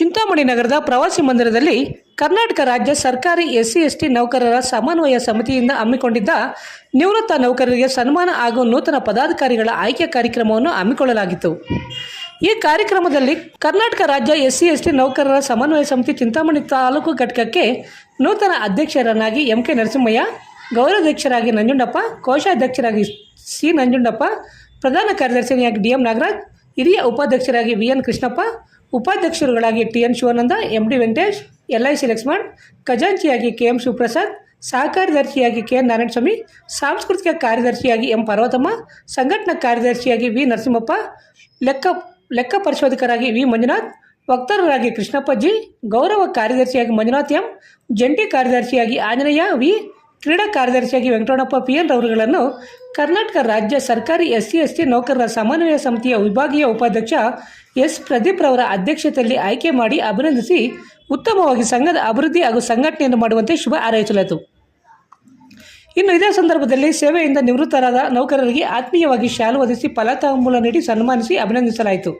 ಚಿಂತಾಮಣಿ ನಗರದ ಪ್ರವಾಸಿ ಮಂದಿರದಲ್ಲಿ ಕರ್ನಾಟಕ ರಾಜ್ಯ ಸರ್ಕಾರಿ ಎಸ್ಸಿ, ಎಸ್ಟಿ ನೌಕರರ ಸಮನ್ವಯ ಸಮಿತಿಯಿಂದ ಹಮ್ಮಿಕೊಂಡಿದ್ದ ನಿವೃತ್ತ ನೌಕರರಿಗೆ ಸನ್ಮಾನ ಹಾಗೂ ನೂತನ ಪದಾಧಿಕಾರಿಗಳ ಆಯ್ಕೆ ಕಾರ್ಯಕ್ರಮವನ್ನು ಹಮ್ಮಿಕೊಳ್ಳಲಾಗಿತ್ತು. ಈ ಕಾರ್ಯಕ್ರಮದಲ್ಲಿ ಕರ್ನಾಟಕ ರಾಜ್ಯ ಎಸ್ಸಿ, ಎಸ್ಟಿ ಎಸ್ ನೌಕರರ ಸಮನ್ವಯ ಸಮಿತಿ ಚಿಂತಾಮಣಿ ತಾಲೂಕು ಘಟಕಕ್ಕೆ ನೂತನ ಅಧ್ಯಕ್ಷರನ್ನಾಗಿ ಎಂ ಕೆ ನರಸಿಂಹಯ್ಯ ಗೌರವಾಧ್ಯಕ್ಷರಾಗಿ ನಂಜುಂಡಪ್ಪ, ಕೋಶಾಧ್ಯಕ್ಷರಾಗಿ ಸಿ ನಂಜುಂಡಪ್ಪ, ಪ್ರಧಾನ ಕಾರ್ಯದರ್ಶಿಯಾಗಿ ಡಿ ಎಂ ನಾಗರಾಜ್, ಹಿರಿಯ ಉಪಾಧ್ಯಕ್ಷರಾಗಿ V N Krishnappa ಉಪಾಧ್ಯಕ್ಷರುಗಳಾಗಿ T N Shivananda, M D Venkatesh, L I C Lakshman ಖಜಾಂಚಿಯಾಗಿ K M Shivaprasad, ಸಹಕಾರ್ಯದರ್ಶಿಯಾಗಿ ಕೆ ಎನ್ ನಾರಾಯಣಸ್ವಾಮಿ, ಸಾಂಸ್ಕೃತಿಕ ಕಾರ್ಯದರ್ಶಿಯಾಗಿ ಎಂ ಪರ್ವತಮ್ಮ, ಸಂಘಟನಾ ಕಾರ್ಯದರ್ಶಿಯಾಗಿ ವಿ ನರಸಿಂಹಪ್ಪ, ಲೆಕ್ಕ ಲೆಕ್ಕ ಪರಿಶೋಧಕರಾಗಿ ವಿ ಮಂಜುನಾಥ್, ವಕ್ತಾರರಾಗಿ ಕೃಷ್ಣಪ್ಪಜ್ಜಿ ಗೌರವ ಕಾರ್ಯದರ್ಶಿಯಾಗಿ ಮಂಜುನಾಥ್ ಎಂ, ಜಂಟಿ ಕಾರ್ಯದರ್ಶಿಯಾಗಿ ಆಂಜನೇಯ ವಿ ಕ್ರೀಡಾ ಕಾರ್ಯದರ್ಶಿಯಾಗಿ ವೆಂಕಟರಮಣಪ್ಪ ಪಿ ಎನ್ ರವರುಗಳನ್ನು ಕರ್ನಾಟಕ ರಾಜ್ಯ ಸರ್ಕಾರಿ ಎಸ್ ಸಿ ಎಸ್ ಟಿ ನೌಕರರ ಸಮನ್ವಯ ಸಮಿತಿಯ ವಿಭಾಗೀಯ ಉಪಾಧ್ಯಕ್ಷ ಎಸ್ ಪ್ರದೀಪ್ ರವರ ಅಧ್ಯಕ್ಷತೆಯಲ್ಲಿ ಆಯ್ಕೆ ಮಾಡಿ ಅಭಿನಂದಿಸಿ ಉತ್ತಮವಾಗಿ ಸಂಘದ ಅಭಿವೃದ್ಧಿ ಹಾಗೂ ಸಂಘಟನೆಯನ್ನು ಮಾಡುವಂತೆ ಶುಭ ಹಾರೈಸಲಾಯಿತು. ಇನ್ನು ಇದೇ ಸಂದರ್ಭದಲ್ಲಿ ಸೇವೆಯಿಂದ ನಿವೃತ್ತರಾದ ನೌಕರರಿಗೆ ಆತ್ಮೀಯವಾಗಿ ಶಾಲು ಒದಿಸಿ ಫಲತಾಂಬೂಲ ನೀಡಿ ಸನ್ಮಾನಿಸಿ ಅಭಿನಂದಿಸಲಾಯಿತು.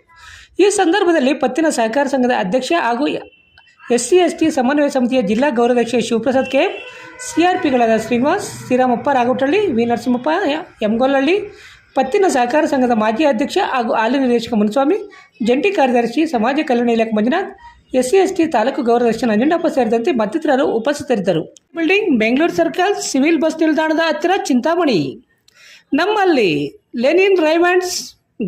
ಈ ಸಂದರ್ಭದಲ್ಲಿ ಪತ್ತಿನ ಸಹಕಾರ ಸಂಘದ ಅಧ್ಯಕ್ಷ ಹಾಗೂ ಎಸ್ ಸಿ ಎಸ್ ಟಿ ಸಮನ್ವಯ ಸಮಿತಿಯ ಜಿಲ್ಲಾ ಗೌರವಾಧ್ಯಕ್ಷ ಶಿವಪ್ರಸಾದ್ ಕೆ. ಸಿ ಆರ್ ಪಿಗಳಾದ ಶ್ರೀನಿವಾಸ್ ಶ್ರೀರಾಮಪ್ಪ ರಾಗೋಟಳ್ಳಿ ವಿ. ನರಸಿಂಹಪ್ಪ, ಎಂ. ಗೊಲ್ಲಳ್ಳಿ, ಪತ್ತಿನ ಸಹಕಾರ ಸಂಘದ ಮಾಜಿ ಅಧ್ಯಕ್ಷ ಹಾಗೂ ಹಾಲಿ ನಿರ್ದೇಶಕ ಮುನಸ್ವಾಮಿ, ಜಂಟಿ ಕಾರ್ಯದರ್ಶಿ, ಸಮಾಜ ಕಲ್ಯಾಣ ಇಲಾಖೆ Manjunath S C S T taluk ಗೌರವಾಧ್ಯಕ್ಷ ನಂಜುಂಡಪ್ಪ ಸೇರಿದಂತೆ ಮತ್ತಿತರರು ಉಪಸ್ಥಿತರಿದ್ದರು. Building, Bengaluru circle, civil bus ನಿಲ್ದಾಣದ ಹತ್ತಿರ ಚಿಂತಾಮಣಿ. ನಮ್ಮಲ್ಲಿ linen Raymonds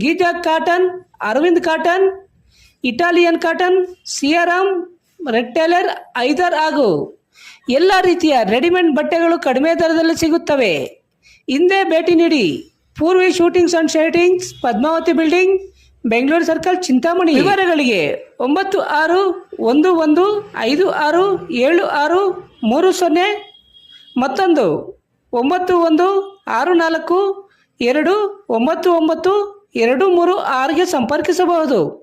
Giza cotton, Arvind cotton, Italian cotton, Siyaram red tailor ಐದರ್ ಹಾಗೂ ಎಲ್ಲ ರೀತಿಯ ರೆಡಿಮೇಡ್ ಬಟ್ಟೆಗಳು ಕಡಿಮೆ ದರದಲ್ಲಿ ಸಿಗುತ್ತವೆ. ಹಿಂದೆ ಭೇಟಿ ನೀಡಿ. Poorvi suitings and shirtings Padmavathi building, Bengaluru circle, Chintamani. ವಿವರಗಳಿಗೆ ಒಂಬತ್ತು ಆರು ಒಂದು ಒಂದು ಐದು ಆರು ಏಳು ಆರು ಮೂರು ಸೊನ್ನೆ ಮತ್ತೊಂದು ಒಂಬತ್ತು ಒಂದು ಆರು ನಾಲ್ಕು ಎರಡು ಒಂಬತ್ತು ಒಂಬತ್ತು ಎರಡು ಮೂರು ಆರಿಗೆ ಸಂಪರ್ಕಿಸಬಹುದು.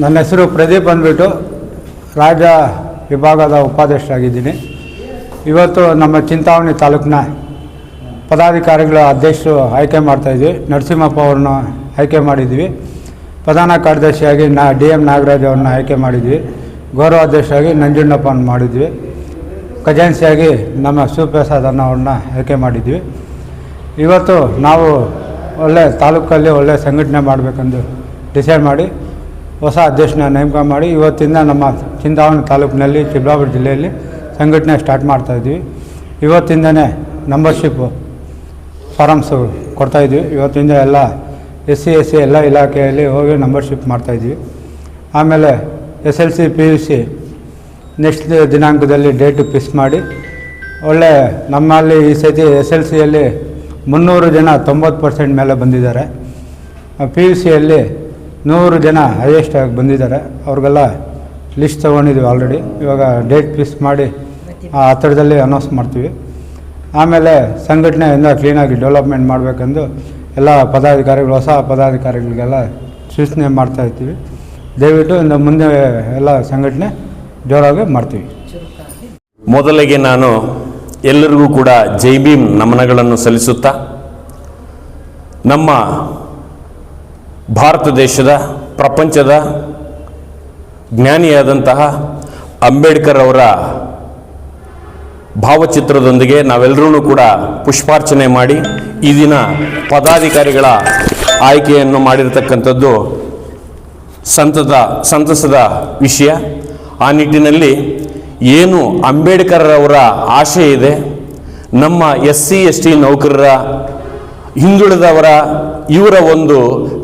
ನನ್ನ ಹೆಸರು ಪ್ರದೀಪ್ ಅಂದ್ಬಿಟ್ಟು ರಾಜ ವಿಭಾಗದ ಉಪಾಧ್ಯಕ್ಷರಾಗಿದ್ದೀನಿ. ಇವತ್ತು ನಮ್ಮ ಚಿಂತಾವಣಿ ತಾಲೂಕಿನ ಪದಾಧಿಕಾರಿಗಳ ಅಧ್ಯಕ್ಷರು ಆಯ್ಕೆ ಮಾಡ್ತಾಯಿದ್ವಿ ನರಸಿಂಹಪ್ಪ ಅವ್ರನ್ನ ಆಯ್ಕೆ ಮಾಡಿದ್ವಿ. ಪ್ರಧಾನ ಕಾರ್ಯದರ್ಶಿಯಾಗಿ ನಾ ಡಿ ಎಂ ನಾಗರಾಜ್ ಅವ್ರನ್ನ ಆಯ್ಕೆ ಮಾಡಿದ್ವಿ. ಗೌರವ ಅಧ್ಯಕ್ಷರಾಗಿ ನಂಜುಣ್ಣಪ್ಪನ ಮಾಡಿದ್ವಿ. ಖಜಾನ್ಸಿಯಾಗಿ ನಮ್ಮ ಶಿವಪ್ರಸಾದ್ ಅನ್ನ ಅವ್ರನ್ನ ಆಯ್ಕೆ ಮಾಡಿದ್ವಿ. ಇವತ್ತು ನಾವು ಒಳ್ಳೆ ತಾಲೂಕಲ್ಲಿ ಒಳ್ಳೆ ಸಂಘಟನೆ ಮಾಡಬೇಕೆಂದು ಡಿಸೈಡ್ ಮಾಡಿ ಹೊಸ ಅಧ್ಯಕ್ಷನ ನೇಮಕ ಮಾಡಿ ಇವತ್ತಿಂದ ನಮ್ಮ ಚಿಂತಾವಣಿ ತಾಲೂಕಿನಲ್ಲಿ ಚಿಕ್ಕಬಳ್ಳಾಪುರ ಜಿಲ್ಲೆಯಲ್ಲಿ ಸಂಘಟನೆ ಸ್ಟಾರ್ಟ್ ಮಾಡ್ತಾಯಿದ್ವಿ ಇವತ್ತಿಂದನೇ ನಂಬರ್ಶಿಪ್ಪು ಕೊಡ್ತಾ ಕೊಡ್ತಾಯಿದ್ವಿ ಇವತ್ತಿಂದ ಎಲ್ಲ ಎಸ್ ಸಿ ಎಸ್ ಸಿ ಎಲ್ಲ ಇಲಾಖೆಯಲ್ಲಿ ಹೋಗಿ ನಂಬರ್ಶಿಪ್ ಮಾಡ್ತಾಯಿದ್ವಿ ಆಮೇಲೆ S L C P U C next ದಿನಾಂಕದಲ್ಲಿ date fix ಮಾಡಿ. ಒಳ್ಳೆ ನಮ್ಮಲ್ಲಿ ಈ ಸತಿ ಎಸ್ ಎಲ್ ಸಿಯಲ್ಲಿ ಮುನ್ನೂರು ಜನ ತೊಂಬತ್ತು ಪರ್ಸೆಂಟ್ ಮೇಲೆ ಬಂದಿದ್ದಾರೆ. ಪಿ ಯು ಸಿಯಲ್ಲಿ ನೂರು ಜನ ಹೈಯೆಸ್ಟ್ ಆಗಿ ಬಂದಿದ್ದಾರೆ. ಅವ್ರಿಗೆಲ್ಲ ಲಿಸ್ಟ್ ತೊಗೊಂಡಿದ್ದೀವಿ ಆಲ್ರೆಡಿ ಇವಾಗ ಡೇಟ್ ಫಿಕ್ಸ್ ಮಾಡಿ ಆ ಹತ್ತಿರದಲ್ಲಿ ಅನೌನ್ಸ್ ಮಾಡ್ತೀವಿ. ಆಮೇಲೆ ಸಂಘಟನೆಯಿಂದ ಕ್ಲೀನಾಗಿ ಡೆವಲಪ್ಮೆಂಟ್ ಮಾಡಬೇಕೆಂದು ಎಲ್ಲ ಪದಾಧಿಕಾರಿಗಳು, ಹೊಸ ಪದಾಧಿಕಾರಿಗಳಿಗೆಲ್ಲ ಸೂಚನೆ ಮಾಡ್ತಾ ಇರ್ತೀವಿ. ದಯವಿಟ್ಟು ಇನ್ನು ಮುಂದೆ ಎಲ್ಲ ಸಂಘಟನೆ ಜೋರಾಗಿ ಮಾಡ್ತೀವಿ. ಮೊದಲಿಗೆ ನಾನು ಎಲ್ಲರಿಗೂ ಕೂಡ ಜೈ ಭೀಮ್ ನಮನಗಳನ್ನು ಸಲ್ಲಿಸುತ್ತಾ ನಮ್ಮ ಭಾರತ ದೇಶದ ಪ್ರಪಂಚದ ಜ್ಞಾನಿಯಾದಂತಹ ಅಂಬೇಡ್ಕರ್ ಅವರ ಭಾವಚಿತ್ರದೊಂದಿಗೆ ನಾವೆಲ್ಲರೂ ಕೂಡ ಪುಷ್ಪಾರ್ಚನೆ ಮಾಡಿ ಈ ದಿನ ಪದಾಧಿಕಾರಿಗಳ ಆಯ್ಕೆಯನ್ನು ಮಾಡಿರತಕ್ಕಂಥದ್ದು ಸಂತದ ಸಂತಸದ ವಿಷಯ. ಆ ನಿಟ್ಟಿನಲ್ಲಿ ಏನು ಅಂಬೇಡ್ಕರ್ ಅವರ ಇದೆ, ನಮ್ಮ ಎಸ್ ಸಿ ಎಸ್ ಟಿ ನೌಕರರ ಹಿಂದುಳಿದವರ ಇವರ ಒಂದು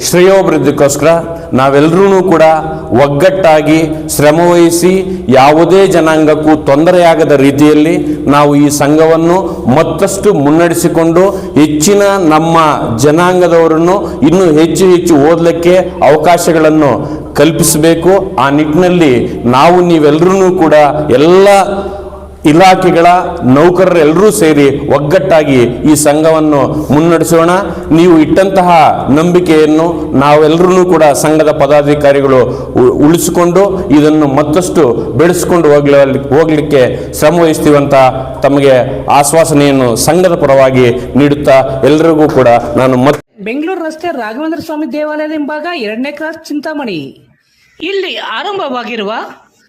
ಶ್ರೇಯೋಭಿವೃದ್ಧಿಗೋಸ್ಕರ ನಾವೆಲ್ಲರೂ ಕೂಡ ಒಗ್ಗಟ್ಟಾಗಿ ಶ್ರಮವಹಿಸಿ ಯಾವುದೇ ಜನಾಂಗಕ್ಕೂ ತೊಂದರೆಯಾಗದ ರೀತಿಯಲ್ಲಿ ನಾವು ಈ ಸಂಘವನ್ನು ಮತ್ತಷ್ಟು ಮುನ್ನಡೆಸಿಕೊಂಡು ಹೆಚ್ಚಿನ ನಮ್ಮ ಜನಾಂಗದವರನ್ನು ಇನ್ನೂ ಹೆಚ್ಚು ಹೆಚ್ಚು ಓದಲಿಕ್ಕೆ ಅವಕಾಶಗಳನ್ನು ಕಲ್ಪಿಸಬೇಕು. ಆ ನಿಟ್ಟಿನಲ್ಲಿ ನಾವು ನೀವೆಲ್ಲರೂ ಕೂಡ ಎಲ್ಲ ಇಲಾಖೆಗಳ ನೌಕರರೆಲ್ಲರೂ ಸೇರಿ ಒಗ್ಗಟ್ಟಾಗಿ ಈ ಸಂಘವನ್ನು ಮುನ್ನಡೆಸೋಣ. ನೀವು ಇಟ್ಟಂತಹ ನಂಬಿಕೆಯನ್ನು ನಾವೆಲ್ಲರೂ ಕೂಡ ಸಂಘದ ಪದಾಧಿಕಾರಿಗಳು ಉಳಿಸಿಕೊಂಡು ಇದನ್ನು ಮತ್ತಷ್ಟು ಬೆಳೆಸಿಕೊಂಡು ಹೋಗ್ಲಿ, ಹೋಗ್ಲಿಕ್ಕೆ ಶ್ರಮ ತಮಗೆ ಆಶ್ವಾಸನೆಯನ್ನು ಸಂಘದ ಪರವಾಗಿ ನೀಡುತ್ತಾ ಎಲ್ಲರಿಗೂ ಕೂಡ ನಾನು ಬೆಂಗಳೂರು ರಸ್ತೆ ರಾಘವೇಂದ್ರ ಸ್ವಾಮಿ ದೇವಾಲಯದ ಹಿಂಭಾಗ ಎರಡನೇ ಕ್ರಾಸ್ ಚಿಂತಾಮಣಿ. ಇಲ್ಲಿ ಆರಂಭವಾಗಿರುವ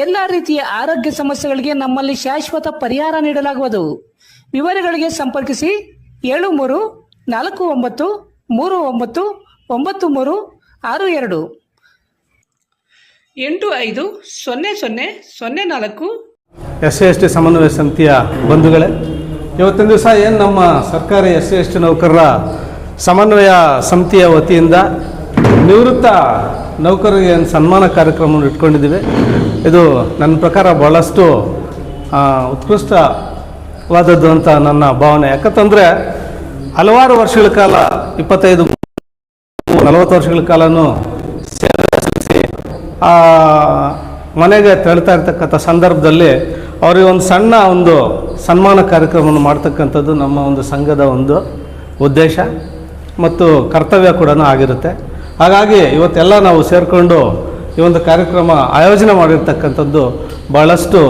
ಎಲ್ಲ ರೀತಿಯ ಆರೋಗ್ಯ ಸಮಸ್ಯೆಗಳಿಗೆ ನಮ್ಮಲ್ಲಿ ಶಾಶ್ವತ ಪರಿಹಾರ ನೀಡಲಾಗುವುದು. ವಿವರಗಳಿಗೆ ಸಂಪರ್ಕಿಸಿ ಏಳು ಮೂರು ನಾಲ್ಕು ಒಂಬತ್ತು ಮೂರು ಒಂಬತ್ತು ಒಂಬತ್ತು ಮೂರು ಆರು ಎರಡು. ಎಂಟು ಐದು ಸೊನ್ನೆ ಸೊನ್ನೆ ಸೊನ್ನೆ ನಾಲ್ಕು. ಎಸ್ ಎಸ್ ಟಿ ಸಮನ್ವಯ ಸಮಿತಿಯ ಬಂಧುಗಳೇ, ಇವತ್ತಿನ ದಿವಸ ಏನು ನಮ್ಮ ಸರ್ಕಾರಿ ಎಸ್ ಎಸ್ ಟಿ ನೌಕರರ ಸಮನ್ವಯ ಸಮಿತಿಯ ವತಿಯಿಂದ ನಿವೃತ್ತ ನೌಕರರಿಗೆ ಸನ್ಮಾನ ಕಾರ್ಯಕ್ರಮವನ್ನು ಇಟ್ಕೊಂಡಿದ್ದೀವಿ. ಇದು ನನ್ನ ಪ್ರಕಾರ ಭಾಳಷ್ಟು ಉತ್ಕೃಷ್ಟವಾದದ್ದು ಅಂತ ನನ್ನ ಭಾವನೆ. ಯಾಕಂತಂದರೆ ಹಲವಾರು ವರ್ಷಗಳ ಕಾಲ, ಇಪ್ಪತ್ತೈದು, ನಲವತ್ತು ವರ್ಷಗಳ ಕಾಲನೂ ಮನೆಗೆ ತೆರಳ್ತಾ ಇರ್ತಕ್ಕಂಥ ಸಂದರ್ಭದಲ್ಲಿ ಅವರಿಗೆ ಒಂದು ಸಣ್ಣ ಒಂದು ಸನ್ಮಾನ ಕಾರ್ಯಕ್ರಮವನ್ನು ಮಾಡ್ತಕ್ಕಂಥದ್ದು ನಮ್ಮ ಒಂದು ಸಂಘದ ಒಂದು ಉದ್ದೇಶ ಮತ್ತು ಕರ್ತವ್ಯ ಕೂಡ ಆಗಿರುತ್ತೆ. ಹಾಗಾಗಿ ಇವತ್ತೆಲ್ಲ ನಾವು ಸೇರಿಕೊಂಡು ಈ ಒಂದು ಕಾರ್ಯಕ್ರಮ ಆಯೋಜನೆ ಮಾಡಿರ್ತಕ್ಕಂಥದ್ದು ಭಾಳಷ್ಟು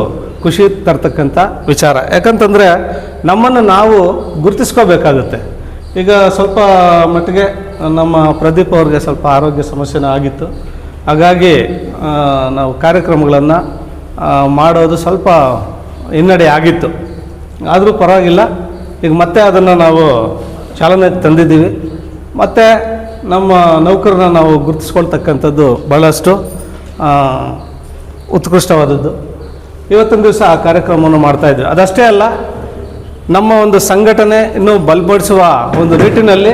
ಖುಷಿ ತರ್ತಕ್ಕಂಥ ವಿಚಾರ. ಯಾಕಂತಂದರೆ ನಮ್ಮನ್ನು ನಾವು ಗುರುತಿಸ್ಕೋಬೇಕಾಗುತ್ತೆ. ಈಗ ಸ್ವಲ್ಪ ಮಟ್ಟಿಗೆ ನಮ್ಮ ಪ್ರದೀಪ್ ಅವ್ರಿಗೆ ಸ್ವಲ್ಪ ಆರೋಗ್ಯ ಸಮಸ್ಯೆನೂ ಆಗಿತ್ತು. ಹಾಗಾಗಿ ನಾವು ಕಾರ್ಯಕ್ರಮಗಳನ್ನು ಮಾಡೋದು ಸ್ವಲ್ಪ ಹಿನ್ನಡೆ ಆಗಿತ್ತು. ಆದರೂ ಪರವಾಗಿಲ್ಲ. ಈಗ ಮತ್ತೆ ಅದನ್ನು ನಾವು ಚಾಲನೆ ತಂದಿದ್ದೀವಿ. ಮತ್ತು ನಮ್ಮ ನೌಕರನ್ನ ನಾವು ಗುರುತಿಸ್ಕೊಳ್ತಕ್ಕಂಥದ್ದು ಬಹಳಷ್ಟು ಉತ್ಕೃಷ್ಟವಾದದ್ದು. ಇವತ್ತಿನ ದಿವಸ ಆ ಕಾರ್ಯಕ್ರಮವನ್ನು ಮಾಡ್ತಾಯಿದ್ವಿ ಅದಷ್ಟೇ ಅಲ್ಲ, ನಮ್ಮ ಒಂದು ಸಂಘಟನೆ ಇನ್ನೂ ಬಲಪಡಿಸುವ ಒಂದು ನಿಟ್ಟಿನಲ್ಲಿ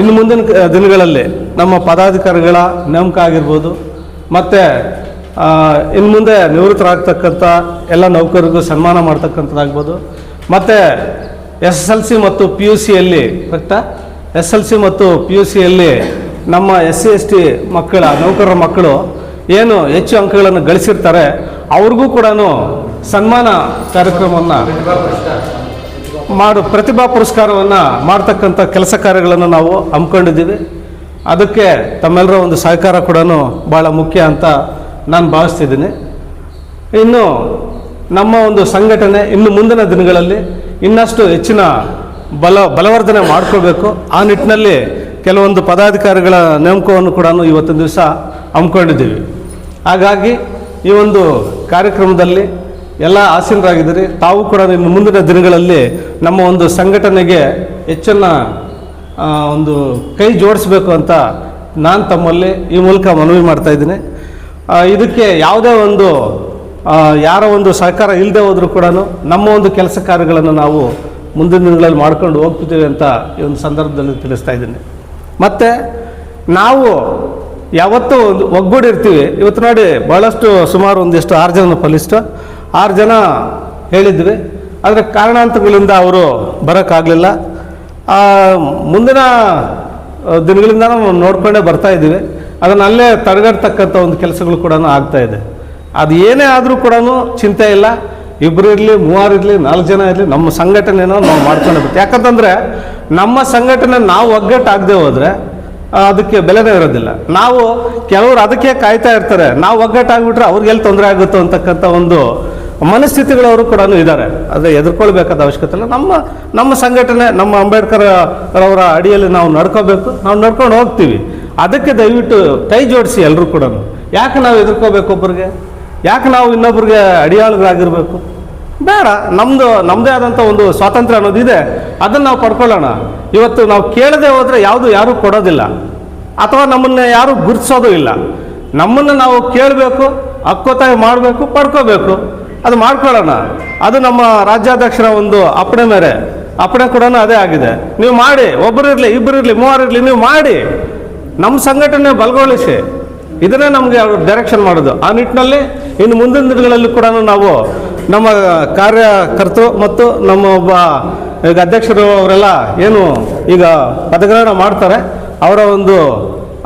ಇನ್ನು ಮುಂದಿನ ದಿನಗಳಲ್ಲಿ ನಮ್ಮ ಪದಾಧಿಕಾರಿಗಳ ನೇಮಕ ಆಗಿರ್ಬೋದು, ಮತ್ತು ಇನ್ನು ಮುಂದೆ ನಿವೃತ್ತರಾಗ್ತಕ್ಕಂಥ ಎಲ್ಲ ನೌಕರರಿಗೂ ಸನ್ಮಾನ ಮಾಡ್ತಕ್ಕಂಥದ್ದಾಗ್ಬೋದು, ಮತ್ತು, ಎಸ್ ಎಸ್ ಎಲ್ ಸಿ ಮತ್ತು ಪಿ ಯು ಸಿಯಲ್ಲಿ ಕರೆಕ್ಟಾ ಎಸ್ ಎಲ್ ಸಿ ಮತ್ತು ಪಿ ಯು ಸಿಯಲ್ಲಿ ನಮ್ಮ ಎಸ್ ಸಿ ಎಸ್ ಟಿ ಮಕ್ಕಳ, ನೌಕರರ ಮಕ್ಕಳು ಏನು ಹೆಚ್ಚು ಅಂಕಗಳನ್ನು ಗಳಿಸಿರ್ತಾರೆ, ಅವ್ರಿಗೂ ಕೂಡ ಸನ್ಮಾನ ಕಾರ್ಯಕ್ರಮವನ್ನು ಮಾಡು, ಪ್ರತಿಭಾ ಪುರಸ್ಕಾರವನ್ನು ಮಾಡ್ತಕ್ಕಂಥ ಕೆಲಸ ಕಾರ್ಯಗಳನ್ನು ನಾವು ಹಮ್ಮಿಕೊಂಡಿದ್ದೀವಿ. ಅದಕ್ಕೆ ತಮ್ಮೆಲ್ಲರ ಒಂದು ಸಹಕಾರ ಕೂಡ ಭಾಳ ಮುಖ್ಯ ಅಂತ ನಾನು ಭಾವಿಸ್ತಿದ್ದೀನಿ. ಇನ್ನು ನಮ್ಮ ಒಂದು ಸಂಘಟನೆ ಇನ್ನು ಮುಂದಿನ ದಿನಗಳಲ್ಲಿ ಇನ್ನಷ್ಟು ಹೆಚ್ಚಿನ ಬಲ ಬಲವರ್ಧನೆ ಮಾಡ್ಕೋಬೇಕು. ಆ ನಿಟ್ಟಿನಲ್ಲಿ ಕೆಲವೊಂದು ಪದಾಧಿಕಾರಿಗಳ ನೇಮಕವನ್ನು ಕೂಡ ಇವತ್ತಿನ ದಿವಸ ಹಮ್ಮಿಕೊಂಡಿದ್ದೀವಿ. ಹಾಗಾಗಿ ಈ ಒಂದು ಕಾರ್ಯಕ್ರಮದಲ್ಲಿ ಎಲ್ಲ ಆಸೀನರಾಗಿದ್ದೀರಿ. ತಾವು ಕೂಡ ಇನ್ನು ಮುಂದಿನ ದಿನಗಳಲ್ಲಿ ನಮ್ಮ ಒಂದು ಸಂಘಟನೆಗೆ ಹೆಚ್ಚಿನ ಒಂದು ಕೈ ಜೋಡಿಸ್ಬೇಕು ಅಂತ ನಾನು ತಮ್ಮಲ್ಲಿ ಈ ಮೂಲಕ ಮನವಿ ಮಾಡ್ತಾ ಇದ್ದೀನಿ. ಇದಕ್ಕೆ ಯಾವುದೇ ಒಂದು ಯಾರ ಒಂದು ಸಹಕಾರ ಇಲ್ಲದೆ ಹೋದರೂ ಕೂಡ ನಮ್ಮ ಒಂದು ಕೆಲಸ ಕಾರ್ಯಗಳನ್ನು ನಾವು ಮುಂದಿನ ದಿನಗಳಲ್ಲಿ ಮಾಡ್ಕೊಂಡು ಹೋಗ್ತಿದ್ದೇವೆ ಅಂತ ಈ ಒಂದು ಸಂದರ್ಭದಲ್ಲಿ ತಿಳಿಸ್ತಾ ಇದ್ದೀನಿ. ಮತ್ತು ನಾವು ಯಾವತ್ತೂ ಒಂದು ಒಗ್ಗೂಡಿರ್ತೀವಿ. ಇವತ್ತು ನೋಡಿ ಭಾಳಷ್ಟು ಸುಮಾರು ಒಂದಿಷ್ಟು ಆರು ಜನ ಫಲಿಸ್ಟು ಆರು ಜನ ಹೇಳಿದ್ವಿ. ಆದರೆ ಕಾರಣಾಂತರಗಳಿಂದ ಅವರು ಬರೋಕ್ಕಾಗಲಿಲ್ಲ. ಮುಂದಿನ ದಿನಗಳಿಂದ ನಾವು ನೋಡ್ಕೊಂಡೇ ಬರ್ತಾ ಇದ್ದೀವಿ. ಅದನ್ನು ಅಲ್ಲೇ ತಡೆಗಟ್ಟತಕ್ಕಂಥ ಒಂದು ಕೆಲಸಗಳು ಕೂಡ ಇದೆ. ಅದು ಏನೇ ಆದರೂ ಕೂಡ ಚಿಂತೆ ಇಲ್ಲ. ಇಬ್ಬರು ಇರಲಿ, ಮೂವರು ಇರಲಿ, ನಾಲ್ಕು ಜನ ಇರಲಿ, ನಮ್ಮ ಸಂಘಟನೆ ನಾವು ಮಾಡ್ಕೊಂಡು ಬರ್ತೀವಿ ಯಾಕಂತಂದರೆ ನಮ್ಮ ಸಂಘಟನೆ ನಾವು ಒಗ್ಗಟ್ಟಾಗದೆ ಹೋದರೆ ಅದಕ್ಕೆ ಬೆಲೆನೇ ಇರೋದಿಲ್ಲ. ನಾವು ಕೆಲವರು ಅದಕ್ಕೆ ಕಾಯ್ತಾ ಇರ್ತಾರೆ. ನಾವು ಒಗ್ಗಟ್ಟಾಗ್ಬಿಟ್ರೆ ಅವ್ರಿಗೆಲ್ಲಿ ತೊಂದರೆ ಆಗುತ್ತೋ ಅಂತಕ್ಕಂಥ ಒಂದು ಮನಸ್ಥಿತಿಗಳವರು ಕೂಡ ಇದ್ದಾರೆ. ಅದು ಎದುರ್ಕೊಳ್ಬೇಕಾದ ಅವಶ್ಯಕತೆ ಇಲ್ಲ. ನಮ್ಮ ನಮ್ಮ ಸಂಘಟನೆ, ನಮ್ಮ ಅಂಬೇಡ್ಕರ್ ಅವರ ಅಡಿಯಲ್ಲಿ ನಾವು ನಡ್ಕೋಬೇಕು. ನಾವು ನಡ್ಕೊಂಡು ಹೋಗ್ತೀವಿ. ಅದಕ್ಕೆ ದಯವಿಟ್ಟು ಕೈ ಜೋಡಿಸಿ ಎಲ್ಲರೂ ಕೂಡ ಯಾಕೆ ನಾವು ಎದುರ್ಕೋಬೇಕು ಒಬ್ಬರಿಗೆ ಯಾಕೆ ನಾವು ಇನ್ನೊಬ್ರಿಗೆ ಅಡಿಯಾಳುಗಳಾಗಿರ್ಬೇಕು? ಬೇಡ ನಮ್ಮದು ನಮ್ಮದೇ ಆದಂಥ ಒಂದು ಸ್ವಾತಂತ್ರ್ಯ ಅನ್ನೋದಿದೆ ಅದನ್ನು ನಾವು ಪಡ್ಕೊಳ್ಳೋಣ. ಇವತ್ತು ನಾವು ಕೇಳದೆ ಹೋದರೆ ಯಾವುದು ಯಾರೂ ಕೊಡೋದಿಲ್ಲ. ಅಥವಾ ನಮ್ಮನ್ನು ಯಾರೂ ಗುರುತಿಸೋದು ಇಲ್ಲ. ನಮ್ಮನ್ನು ನಾವು ಕೇಳಬೇಕು, ಹಕ್ಕೊತ್ತಾಯ ಮಾಡಬೇಕು, ಪಡ್ಕೋಬೇಕು. ಅದು ಮಾಡ್ಕೊಳ್ಳೋಣ. ಅದು ನಮ್ಮ ರಾಜ್ಯಾಧ್ಯಕ್ಷರ ಒಂದು ಅಪ್ಪಣೆ ಮೇರೆ. ಅಪ್ಪಣೆ ಕೂಡ ಅದೇ ಆಗಿದೆ. ನೀವು ಮಾಡಿ ಒಬ್ಬರು ಇರಲಿ ಇಬ್ಬರು ಇರಲಿ, ಮೂವರು ಇರಲಿ, ನೀವು ಮಾಡಿ. ನಮ್ಮ ಸಂಘಟನೆ ಬಲಗೊಳಿಸಿ. ಇದನ್ನೇ ನಮಗೆ ಅವರು ಡೈರೆಕ್ಷನ್ ಮಾಡೋದು. ಆ ನಿಟ್ಟಿನಲ್ಲಿ ಇನ್ನು ಮುಂದಿನ ದಿನಗಳಲ್ಲಿ ಕೂಡ ನಾವು ನಮ್ಮ ಕಾರ್ಯಕರ್ತರು ಮತ್ತು ನಮ್ಮ ಒಬ್ಬ ಈಗ ಅಧ್ಯಕ್ಷರು ಅವರೆಲ್ಲ ಏನು ಈಗ ಪದಗ್ರಹಣ ಮಾಡ್ತಾರೆ, ಅವರ ಒಂದು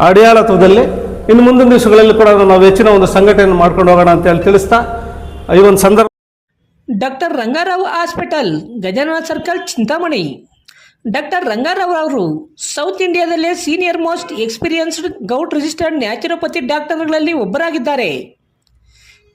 ಅಡಿಯಾಳತ್ವದಲ್ಲಿ ಇನ್ನು ಮುಂದಿನ ದಿವಸಗಳಲ್ಲಿ ಕೂಡ ನಾವು ಹೆಚ್ಚಿನ ಒಂದು ಸಂಘಟನೆ ಮಾಡ್ಕೊಂಡು ಹೋಗೋಣ ಅಂತ ಹೇಳಿ ತಿಳಿಸ್ತಾ, ಈ ಒಂದು ಸಂದರ್ಭ doctor Rangarao hospital, Gajanana circle, Chintamani. Doctor Rangarao ಅವರು, south ಇಂಡಿಯಾದಲ್ಲೇ senior most experienced govt registered naturopathy ಡಾಕ್ಟರ್ಗಳಲ್ಲಿ ಒಬ್ಬರಾಗಿದ್ದಾರೆ.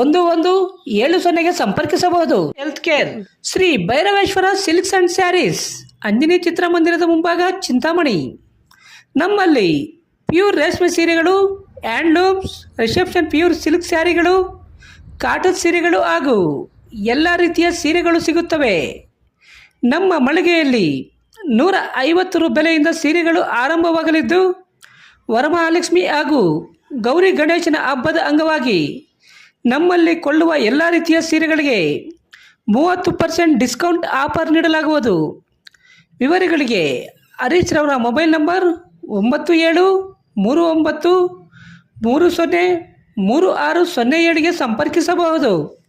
ಒಂದು ಒಂದು ಏಳು ಸೊನ್ನೆಗೆ ಸಂಪರ್ಕಿಸಬಹುದು. Health care Shri Bhairaveshwara silks and sarees Anjani ಚಿತ್ರಮಂದಿರದ ಮುಂಭಾಗ ಚಿಂತಾಮಣಿ. ನಮ್ಮಲ್ಲಿ ಪ್ಯೂರ್ ರೇಷ್ಮೆ ಸೀರೆಗಳು, ಹ್ಯಾಂಡ್ಲೂಮ್ಸ್, ರಿಸೆಪ್ಷನ್ ಪ್ಯೂರ್ ಸಿಲ್ಕ್ ಸ್ಯಾರಿಗಳು, ಕಾಟನ್ ಸೀರೆಗಳು ಹಾಗೂ ಎಲ್ಲ ರೀತಿಯ ಸೀರೆಗಳು ಸಿಗುತ್ತವೆ. ನಮ್ಮ ಮಳಿಗೆಯಲ್ಲಿ ನೂರ ಐವತ್ತು ರು ಬೆಲೆಯಿಂದ ಸೀರೆಗಳು ಆರಂಭವಾಗಲಿದ್ದು, ವರಮಹಾಲಕ್ಷ್ಮಿ ಹಾಗೂ ಗೌರಿ ಗಣೇಶನ ಹಬ್ಬದ ಅಂಗವಾಗಿ ನಮ್ಮಲ್ಲಿ ಕೊಳ್ಳುವ ಎಲ್ಲ ರೀತಿಯ ಸೀರೆಗಳಿಗೆ ಮೂವತ್ತು ಪರ್ಸೆಂಟ್ ಡಿಸ್ಕೌಂಟ್ ಆಫರ್ ನೀಡಲಾಗುವುದು. ವಿವರಗಳಿಗೆ ಹರೀಶ್ ರವರ ಮೊಬೈಲ್ ನಂಬರ್ ಒಂಬತ್ತು ಏಳು ಮೂರು ಒಂಬತ್ತು ಮೂರು ಸೊನ್ನೆ ಮೂರು ಆರು ಸೊನ್ನೆ ಏಳಿಗೆ ಸಂಪರ್ಕಿಸಬಹುದು.